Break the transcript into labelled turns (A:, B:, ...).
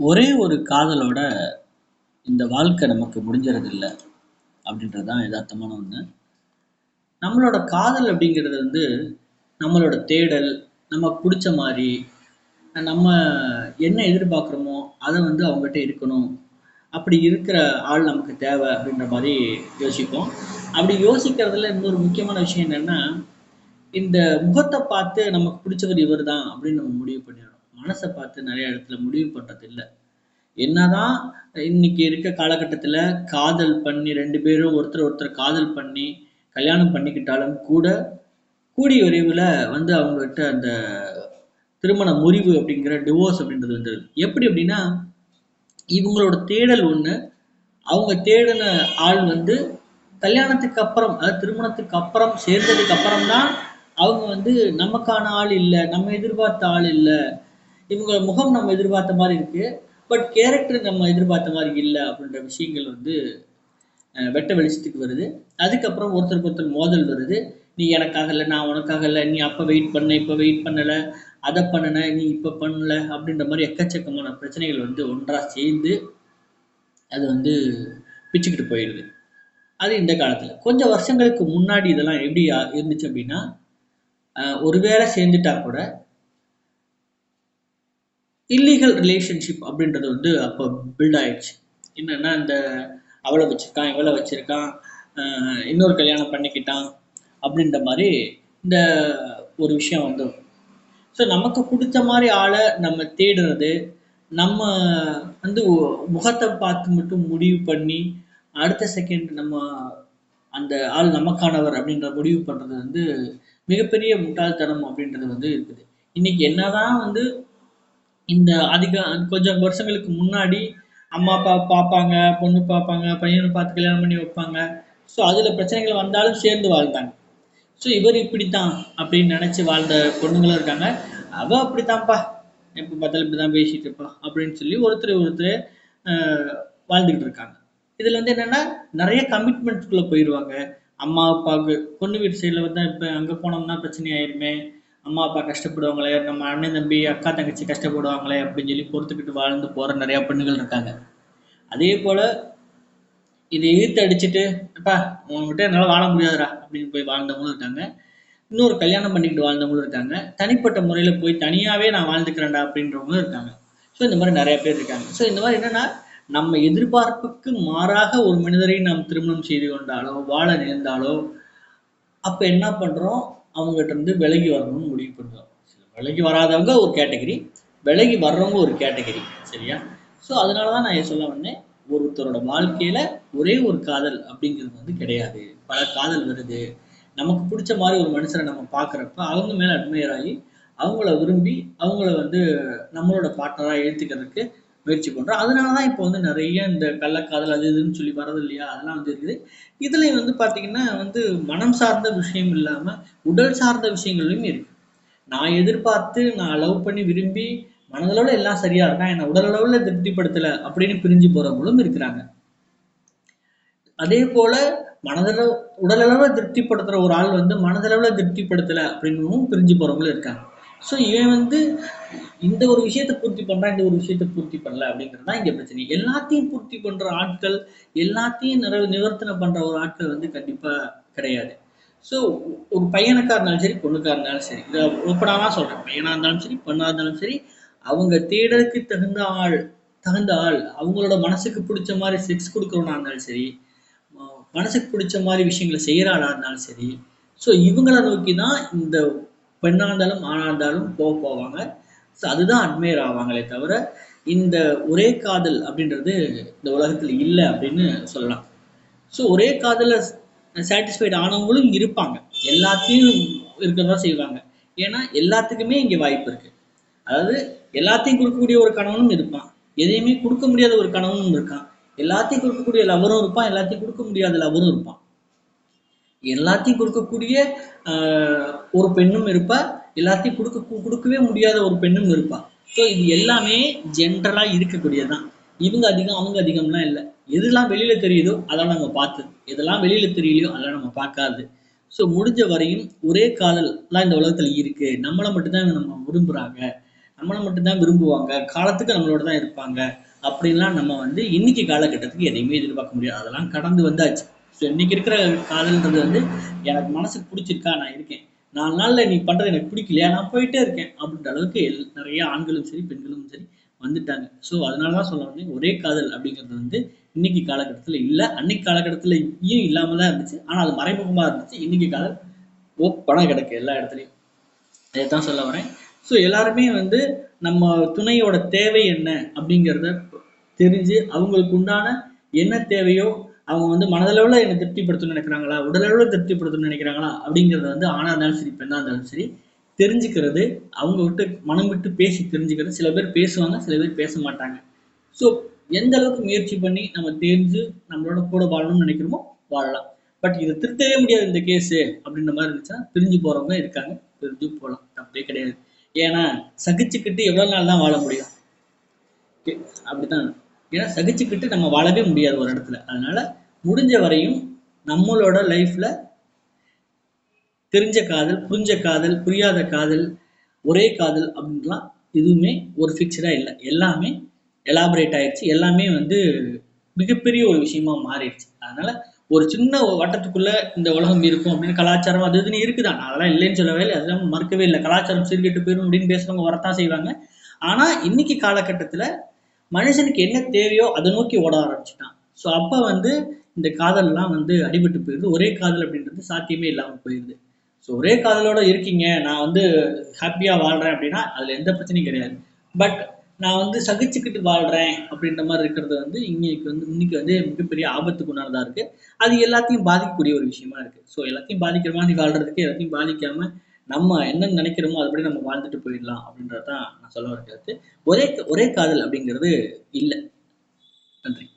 A: ஒரே ஒரு காதலோட இந்த வாழ்க்கை நமக்கு முடிஞ்சறதில்ல. அப்படின்றது தான் எதார்த்தமான ஒண்ணு. நம்மளோட காதல் அப்படிங்கிறது வந்து, நம்மளோட தேடல், நமக்கு புடிச்ச மாரி, நம்ம என்ன எதிர்பார்க்குறோமோ, அத வந்து அவங்கட்ட இருக்கணும். அப்படி இருக்கிற ஆள் நமக்கு தேவ அப்படின்ற மாரி யோசிப்போம். அப்படி யோசிக்கிறதுல இன்னொரு முக்கியமான விஷயம் என்னன்னா, இந்த முகத்த பார்த்து நமக்கு பிடிச்சவர் இவர் தான் அப்படின்னு நம்ம முடிவு பண்ணிடுறோம். மனசை பார்த்து நிறைய இடத்துல முடிவு பண்றது இல்ல. என்னதான் இன்னைக்கு இருக்க காலகட்டத்தில் காதல் பண்ணி ரெண்டு பேரும் ஒருத்தர் ஒருத்தர் காதல் பண்ணி, கல்யாணம் பண்ணிக்கிட்டாலும் கூட, கூடிய விரைவில் வந்து அவங்ககிட்ட அந்த திருமண முறிவு அப்படிங்கிற டிவோர்ஸ் அப்படின்றது வந்துருது. எப்படி அப்படின்னா, இவங்களோட தேடல் ஒன்று அவங்க தேடின ஆள் வந்து கல்யாணத்துக்கு அப்புறம், அதாவது திருமணத்துக்கு அப்புறம் சேர்ந்ததுக்கு அப்புறம் தான், அவங்க வந்து நமக்கான ஆள் இல்லை நம்ம எதிர்பார்த்த ஆள் இல்லை இவங்க முகம் நம்ம எதிர்பார்த்த மாதிரி இருக்கு. பட் கேரக்டர் நம்ம எதிர்பார்த்த மாதிரி இல்லை அப்படின்ற விஷயங்கள் வந்து வெட்ட வெளிச்சத்துக்கு வருது. அதுக்கப்புறம் ஒருத்தருக்கு ஒருத்தர் மோதல் வருது. "நீ எனக்காக இல்லை நான் உனக்காக இல்லை நீ அப்போ வெயிட் பண்ண, இப்போ வெயிட் பண்ணலை அதை பண்ணுன, நீ இப்போ பண்ணல." அப்படின்ற மாதிரி எக்கச்சக்கமான பிரச்சனைகள் வந்து ஒன்றாக சேர்ந்து, அது வந்து பிச்சுக்கிட்டு போயிடுது அது இந்த காலத்தில் கொஞ்சம் வருஷங்களுக்கு முன்னாடி இதெல்லாம் எப்படி இருந்துச்சு அப்படின்னா, ஒரு வேளை சேர்ந்துட்டா கூட இல்லீகல் ரிலேஷன்ஷிப் அப்படின்றது வந்து அப்போ பில்ட் ஆயிடுச்சு. என்னன்னா, இந்த அவளை வச்சுருக்கான் இவளை வச்சுருக்கான் இன்னொரு கல்யாணம் பண்ணிக்கிட்டான் அப்படின்ற மாதிரி இந்த ஒரு விஷயம் வந்து ஸோ நமக்கு பிடிச்ச மாதிரி ஆளை நம்ம தேடுறது, நம்ம வந்து முகத்தை பார்த்து மட்டும் முடிவு பண்ணி, அடுத்த செகண்ட் நம்ம அந்த ஆள் நமக்கானவர் அப்படின்ற முடிவு பண்ணுறது வந்து மிகப்பெரிய முட்டாள்தனம் அப்படின்றது வந்து இருக்குது. இன்னைக்கு என்னதான் வந்து இந்த அதிக கொஞ்சம் வருஷங்களுக்கு முன்னாடி அம்மா, அப்பா பார்ப்பாங்க, பொண்ணு பார்ப்பாங்க, பையனை பார்த்து கல்யாணம் பண்ணி வைப்பாங்க. ஸோ அதில் பிரச்சனைகள் வந்தாலும் சேர்ந்து வாழ்ந்தாங்க. ஸோ இவர் இப்படி தான் அப்படின்னு நினச்சி வாழ்ந்த பொண்ணுங்களும் இருக்காங்க. அவ அப்படித்தான்ப்பா, எப்போ பார்த்தாலும் இப்படிதான் பேசிகிட்டு இருப்பா அப்படின்னு சொல்லி ஒருத்தர் ஒருத்தர் வாழ்ந்துக்கிட்டு இருக்காங்க. இதில் வந்து என்னென்னா நிறைய கமிட்மெண்ட்ஸ்குள்ளே போயிடுவாங்க அம்மா, அப்பாவுக்கு பொண்ணு வீட்டு சைடில் வந்து இப்போ அங்கே போனோம்னா பிரச்சனை ஆயிருமே, அம்மா, அப்பா கஷ்டப்படுவாங்களே, நம்ம அண்ணன், தம்பி, அக்கா, தங்கச்சி கஷ்டப்படுவாங்களே அப்படின்னு சொல்லி பொறுத்துக்கிட்டு வாழ்ந்து போற நிறையா பெண்ணுகள் இருக்காங்க. அதே போல இதை இழுத்து அடிச்சுட்டு, அப்பா உன்கிட்ட என்னால் வாழ முடியாதுடா" அப்படின்னு போய் வாழ்ந்தவங்களும் இருக்காங்க. இன்னொரு கல்யாணம் பண்ணிக்கிட்டு வாழ்ந்தவங்களும் இருக்காங்க. தனிப்பட்ட முறையில் போய் தனியாகவே நான் வாழ்ந்துக்கிறேன்டா அப்படின்றவங்களும் இருக்காங்க. ஸோ இந்த மாதிரி நிறையா பேர் இருக்காங்க. ஸோ இந்த மாதிரி என்னன்னா, நம்ம எதிர்பார்ப்புக்கு மாறாக ஒரு மனிதரை நாம் திருமணம் செய்து கொண்டாலோ, வாழ நேர்ந்தாலோ, அப்போ என்ன பண்ணுறோம் அவங்ககிட்ட இருந்து விலகி வரணும்னு முடிவு பண்ணுவாங்க விலகி வராதவங்க ஒரு கேட்டகரி, விலகி வர்றவங்க ஒரு கேட்டகரி. சரியா? ஸோ அதனால தான் நான் சொல்ல வந்தேன். ஒருத்தரோட வாழ்க்கையில ஒரே ஒரு காதல் அப்படிங்கிறது வந்து கிடையாது. பல காதல் வருது. நமக்கு பிடிச்ச மாதிரி ஒரு மனுஷனை நம்ம பார்க்குறப்ப, அவங்க மேலே அட்மையர் ஆகி, அவங்கள விரும்பி, அவங்கள வந்து நம்மளோட பார்ட்னராக எழுத்துக்கிறதுக்கு முயற்சி பண்ணுறோம் அதனால தான் இப்போ வந்து நிறைய இந்த கள்ளக்காதல் அது இதுன்னு சொல்லி வரது இல்லையா? அதெல்லாம் வந்து இருக்குது. இதில் வந்து பார்த்தீங்கன்னா வந்து மனம் சார்ந்த விஷயம் இல்லாமல் உடல் சார்ந்த விஷயங்கள்லயும் இருக்கு. நான் எதிர்பார்த்து, நான் லவ் பண்ணி விரும்பி, மனதளவில் எல்லாம் சரியா இருக்கா என்னை உடல் திருப்திப்படுத்தலை அப்படின்னு பிரிஞ்சு போறவங்களும் இருக்கிறாங்க. அதே போல மனதளவு உடலளவில் திருப்திப்படுத்துகிற திருப்திப்படுத்துற ஒரு ஆள் வந்து மனதளவில் திருப்திப்படுத்தலை அப்படின்னும் பிரிஞ்சு போறவங்களும் இருக்காங்க. ஸோ இவன் வந்து இந்த ஒரு விஷயத்தை பூர்த்தி பண்ணுறான் இந்த ஒரு விஷயத்தை பூர்த்தி பண்ணல அப்படிங்கிறது தான் இங்கே பிரச்சனை. எல்லாத்தையும் பூர்த்தி பண்ணுற ஆட்கள், எல்லாத்தையும் நிற நிவர்த்தனை பண்ணுற ஒரு ஆட்கள் வந்து கண்டிப்பாக கிடையாது. ஸோ ஒரு பையனுக்காக இருந்தாலும் சரி, பொண்ணுக்காக இருந்தாலும் சரி, இதை ஓப்பனா தான் சொல்கிறேன் பையனாக இருந்தாலும் சரி, பொண்ணாக இருந்தாலும் சரி, அவங்க தேடலுக்கு தகுந்த ஆள் தகுந்த ஆள், அவங்களோட மனசுக்கு பிடிச்ச மாதிரி செக்ஸ் குடுக்குறவனா இருந்தாலும் சரி, மனசுக்கு பிடிச்ச மாதிரி விஷயங்கள செய்கிற ஆளாக இருந்தாலும் சரி, ஸோ இவங்கள நோக்கி தான் இந்த பெண்ணா இருந்தாலும், ஆணாக இருந்தாலும் போக போவாங்க. ஸோ அதுதான் அட்மையர் ஆவாங்களே தவிர, இந்த ஒரே காதல் அப்படின்றது இந்த உலகத்தில் இல்லை அப்படின்னு சொல்லலாம். ஸோ ஒரே காதலில் சாட்டிஸ்ஃபைடு ஆனவங்களும் இருப்பாங்க. எல்லாத்தையும் இருக்கிறதா செய்வாங்க. ஏன்னா எல்லாத்துக்குமே இங்கே வாய்ப்பு இருக்கு. அதாவது எல்லாத்தையும் கொடுக்கக்கூடிய ஒரு கணவனும் இருப்பான். எதையுமே கொடுக்க முடியாத ஒரு கணவனும் இருக்கான். எல்லாத்தையும் கொடுக்கக்கூடிய லவரும் இருப்பான். எல்லாத்தையும் கொடுக்க முடியாத லவரும் இருப்பான். எல்லாத்தையும் கொடுக்கக்கூடிய ஒரு பெண்ணும் இருப்பா. எல்லாத்தையும் கொடுக்க கொடுக்கவே முடியாத ஒரு பெண்ணும் இருப்பா. ஸோ இது எல்லாமே ஜென்ரலாக இருக்கக்கூடியது தான். இவங்க அதிகம், அவங்க அதிகம்லாம் இல்லை எதெல்லாம் வெளியில் தெரியுதோ அதெல்லாம் நம்ம பார்த்தது. எதெல்லாம் வெளியில் தெரியலையோ அதெல்லாம் நம்ம பார்க்காது ஸோ முடிஞ்ச வரையும் ஒரே காதல்லாம் இந்த உலகத்தில் இருக்குது நம்மளை மட்டும்தான் நம்ம விரும்புறாங்க. நம்மளை மட்டும்தான் விரும்புவாங்க காலத்துக்கு நம்மளோட தான் இருப்பாங்க அப்படின்லாம் நம்ம வந்து இன்னைக்கு காலகட்டத்துக்கு எதையுமே எதிர்பார்க்க முடியாது அதெல்லாம் கடந்து வந்தாச்சு ஸோ இன்னைக்கு இருக்கிற காதல்ன்றது வந்து எனக்கு மனசுக்கு பிடிச்சிருக்கா நான் இருக்கேன் நாலு நாளில் நீ பண்ணுறது எனக்கு பிடிக்கலையா? நான் போயிட்டே இருக்கேன். அப்படின்ற அளவுக்கு எல் நிறைய ஆண்களும் சரி பெண்களும் சரி வந்துட்டாங்க. ஸோ அதனால தான் சொல்ல வந்தேன் ஒரே காதல் அப்படிங்கிறது வந்து இன்னைக்கு காலகட்டத்தில் இல்லை. அன்னைக்கு காலகட்டத்தில் இப்பயும் இல்லாமல் தான் இருந்துச்சு. ஆனால் அது மறைமுகமாக இருந்துச்சு. இன்னைக்கு காதல் பணம் கிடக்கு எல்லா இடத்துலையும். இதைத்தான் சொல்ல வரேன். ஸோ எல்லாருமே வந்து நம்ம துணையோட தேவை என்ன அப்படிங்கிறத தெரிஞ்சு அவங்களுக்கு உண்டான என்ன தேவையோ அவங்க வந்து மனதளவில் என்னை திருப்திப்படுத்தணும்னு நினைக்கிறாங்களா? உடலளவில் திருப்திப்படுத்தணும்னு நினைக்கிறாங்களா? அப்படிங்கிறத வந்து ஆணாக இருந்தாலும் சரி பெண்ணாக இருந்தாலும் சரி தெரிஞ்சுக்கிறது அவங்க விட்டு மனம் விட்டு பேசி தெரிஞ்சுக்கிறது சில பேர் பேசுவாங்க சில பேர் பேச மாட்டாங்க. ஸோ எந்த அளவுக்கு முயற்சி பண்ணி நம்ம தெரிஞ்சு நம்மளோட கூட வாழணும்னு நினைக்கிறோமோ வாழலாம். பட் இதை திருத்தவே முடியாது இந்த கேஸு அப்படின்ற மாதிரி இருந்துச்சுன்னா பிரிஞ்சு போகிறவங்க இருக்காங்க. பிரிஞ்சு போகலாம் தப்பே கிடையாது. ஏன்னா சகிச்சுக்கிட்டு எவ்வளோ நாள் தான் வாழ முடியும்? Okay, அப்படித்தான். ஏன்னா சகிச்சுக்கிட்டு நம்ம வாழவே முடியாது ஒரு இடத்துல. அதனால முடிஞ்ச வரையும் நம்மளோட லைஃப்ல தெரிஞ்ச காதல் புரிஞ்ச காதல் புரியாத காதல் ஒரே காதல் அப்படின்லாம் எதுவுமே ஒரு ஃபிக்ஸ்டா இல்லை. எல்லாமே எலாபரேட் ஆயிடுச்சு. எல்லாமே வந்து மிகப்பெரிய ஒரு விஷயமா மாறிடுச்சு. அதனால ஒரு சின்ன வட்டத்துக்குள்ள இந்த உலகம் இருக்கும் அப்படின்னு கலாச்சாரம் அது இதுன்னு இருக்குதான் அதெல்லாம் இல்லைன்னு சொல்லவே இல்லை. அதெல்லாம் மறுக்கவே இல்லை. கலாச்சாரம் சீர்கெட்டு போயிடும் அப்படின்னு பேசுறவங்க வரத்தான் செய்வாங்க. ஆனா இன்னைக்கு காலகட்டத்துல மனுஷனுக்கு என்ன தேவையோ அதை நோக்கி ஓட ஆரம்பிச்சிட்டான். ஸோ அப்போ வந்து இந்த காதல்லாம் வந்து அடிபட்டு போயிடுது. ஒரே காதல் அப்படின்றது சாத்தியமே இல்லாமல் போயிடுது. ஸோ ஒரே காதலோட இருக்கீங்க. நான் வந்து ஹாப்பியாக வாழ்கிறேன் அப்படின்னா அதில் எந்த பிரச்சனையும் கிடையாது. பட் நான் வந்து சகிச்சுக்கிட்டு வாழ்கிறேன் அப்படின்ற மாதிரி இருக்கிறது வந்து இன்னைக்கு வந்து இன்னைக்கு வந்து மிகப்பெரிய ஆபத்துக்குண்டானதா இருக்குது அது எல்லாத்தையும் பாதிக்கக்கூடிய ஒரு விஷயமா இருக்கு. ஸோ எல்லாத்தையும் பாதிக்கிற மாதிரி வாழ்கிறதுக்கு எல்லாத்தையும் பாதிக்காமல் நம்ம என்ன நினைக்கிறோமோ அதுபடி நம்ம வாழ்ந்துட்டு போயிடலாம் அப்படின்றதுதான் நான் சொல்ல வர கருத்து. ஒரே ஒரே காதல் அப்படிங்கிறது இல்லை. நன்றி.